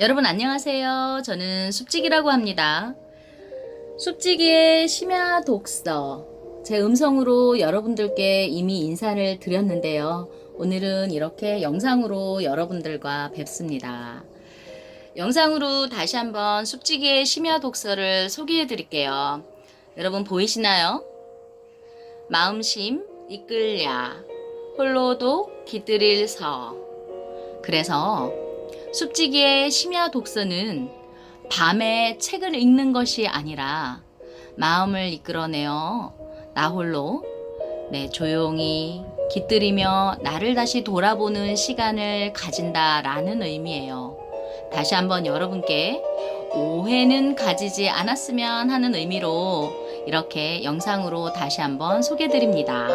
여러분 안녕하세요. 저는 숲지기라고 합니다. 숲지기의 심야 독서. 제 음성으로 여러분들께 이미 인사를 드렸는데요. 오늘은 이렇게 영상으로 여러분들과 뵙습니다. 영상으로 다시 한번 숲지기의 심야 독서를 소개해 드릴게요. 여러분 보이시나요? 마음심 이끌랴 홀로도 기들일 서 그래서 숲지기의 심야 독서는 밤에 책을 읽는 것이 아니라 마음을 이끌어내어 나 홀로 네, 조용히 깃들이며 나를 다시 돌아보는 시간을 가진다라는 의미예요. 다시 한번 여러분께 오해는 가지지 않았으면 하는 의미로 이렇게 영상으로 다시 한번 소개드립니다.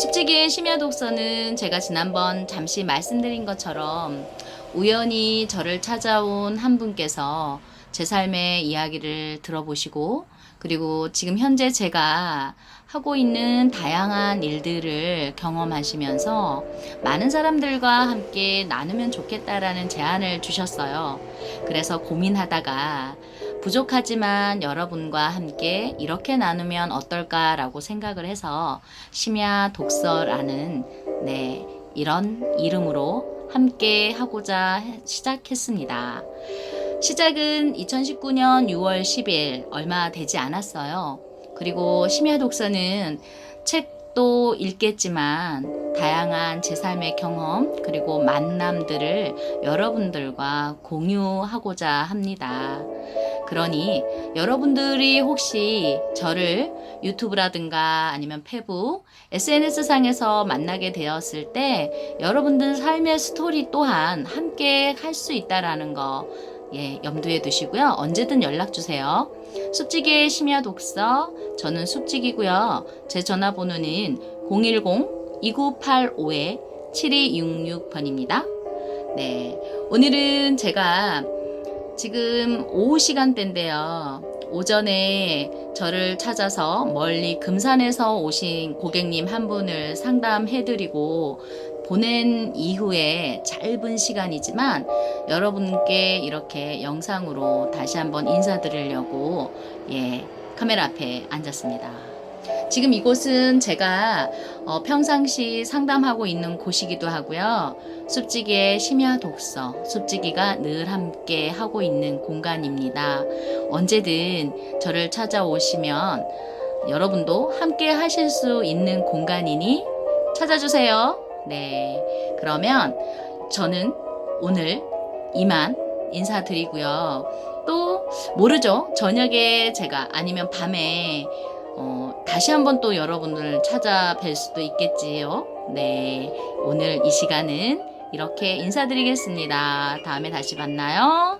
숲지기의 심야 독서는 제가 지난번 잠시 말씀드린 것처럼 우연히 저를 찾아온 한 분께서 제 삶의 이야기를 들어보시고 그리고 지금 현재 제가 하고 있는 다양한 일들을 경험하시면서 많은 사람들과 함께 나누면 좋겠다라는 제안을 주셨어요. 그래서 고민하다가 부족하지만 여러분과 함께 이렇게 나누면 어떨까라고 생각을 해서 심야 독서라는 네, 이런 이름으로 함께 하고자 시작했습니다. 시작은 2019년 6월 10일 얼마 되지 않았어요. 그리고 심야 독서는 책도 읽겠지만 다양한 제 삶의 경험 그리고 만남들을 여러분들과 공유하고자 합니다. 그러니 여러분들이 혹시 저를 유튜브라든가 아니면 페북, SNS 상에서 만나게 되었을 때 여러분들 삶의 스토리 또한 함께 할 수 있다라는 거 예, 염두에 두시고요. 언제든 연락 주세요. 숲지기의 심야 독서 저는 숲지기고요. 제 전화번호는 010-2985-7266번입니다. 네. 오늘은 제가 지금 오후 시간대인데요. 오전에 저를 찾아서 멀리 금산에서 오신 고객님 한 분을 상담해드리고 보낸 이후에 짧은 시간이지만 여러분께 이렇게 영상으로 다시 한번 인사드리려고 예, 카메라 앞에 앉았습니다. 지금 이곳은 제가 어, 평상시 상담하고 있는 곳이기도 하고요. 숲지기의 심야 독서, 숲지기가 늘 함께 하고 있는 공간입니다. 언제든 저를 찾아오시면 여러분도 함께 하실 수 있는 공간이니 찾아주세요. 네. 그러면 저는 오늘 이만 인사드리고요. 또 모르죠. 저녁에 제가 아니면 밤에 어, 다시 한번 또 여러분을 찾아뵐 수도 있겠지요. 네. 오늘 이 시간은 이렇게 인사드리겠습니다. 다음에 다시 만나요.